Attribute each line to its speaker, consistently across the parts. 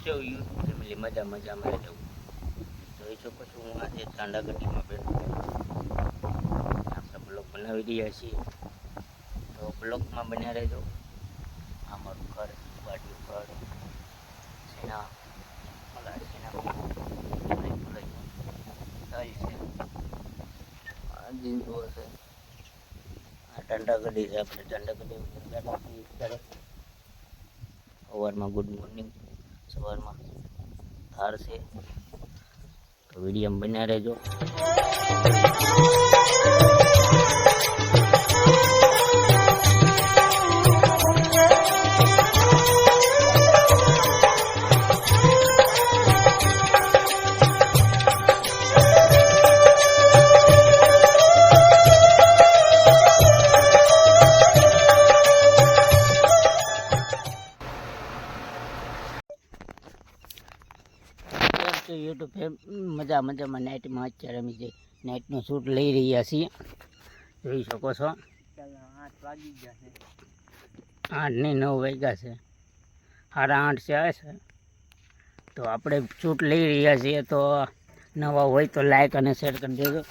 Speaker 1: છો YouTube family, મજા મજામાં રહેજો જોઈ શકો છો હું આજે ચાંડાગઢીમાં બેઠો આપણે બ્લોગ બનાવી રહ્યા છીએ. તો બ્લોગમાં બન્યા રહેજો. અમારું મારું ઘર, બાજુ ઘર સેના ઓલા સેના છે. જીંદુ હશે. આ ચાંડાગઢી છે, આપણે ચાંડાગઢી બેઠા છીએ. ગુડ મોર્નિંગ સવારમાં ધાર છે. તો વીડિયો બન્યા રહેજો. છો યુટ્યુબ ફેમ મજા મજામાં નાઇટમાં અત્યારે અમે જે નાઇટનો શૂટ લઈ રહ્યા છીએ. જોઈ શકો છો.
Speaker 2: આઠ વાગી ગયા છે
Speaker 1: આઠ ને નવ વાગ્યા છે. સાડા આઠ છે, આવે છે. તો આપણે શૂટ લઈ રહ્યા છીએ તો નવા હોય તો લાઈક અને શેર કરી દેજો.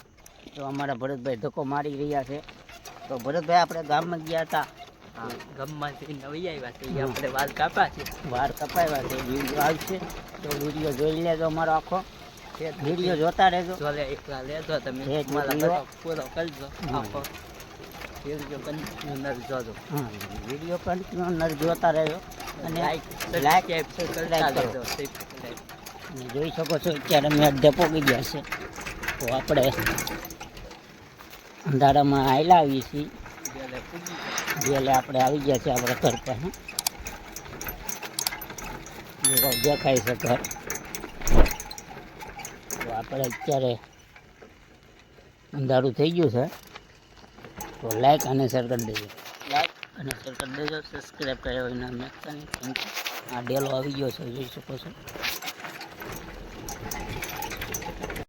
Speaker 1: તો અમારા ભરતભાઈ ધક્કો મારી રહ્યા છે. તો ભરતભાઈ, આપણે ગામમાં ગયા હતા.
Speaker 2: ગમમાંથી નવી આવ્યા છે. એ આપણે વાલ કાપા છે.
Speaker 1: વાળ કપાવ્યા છે વીડિયો આવશે તો વીડિયો જોઈ લેજો અમારો આખો. વીડિયો જોતા રહેજો.
Speaker 2: જોલે એકલા લેજો તમે. મારા પૂરો કરજો આખો. વીડિયો કન્ટિન્યુ જોજો.
Speaker 1: વીડિયો જોતા રહેજો. અને
Speaker 2: લાઈક સબસ્ક્રાઇબ
Speaker 1: જોઈ શકો છો અત્યારે અમે અડધે પોગી ગયા છે. તો આપણે અંધારામાં આવેલા આવીએ છીએ.
Speaker 2: જેલે
Speaker 1: આપણે આવી ગયા છે આપણા ઘર પાસે. દેખાય છે ઘર. તો આપણે અત્યારે અંધારું થઈ ગયું છે. તો લાઈક અને શેર કરી દેજો. લાઈક અને શેર કરી દેજો. સબસ્ક્રાઈબ કર્યો હોય ના મેં આ ડેલો આવી ગયો છે જોઈ શકો છો.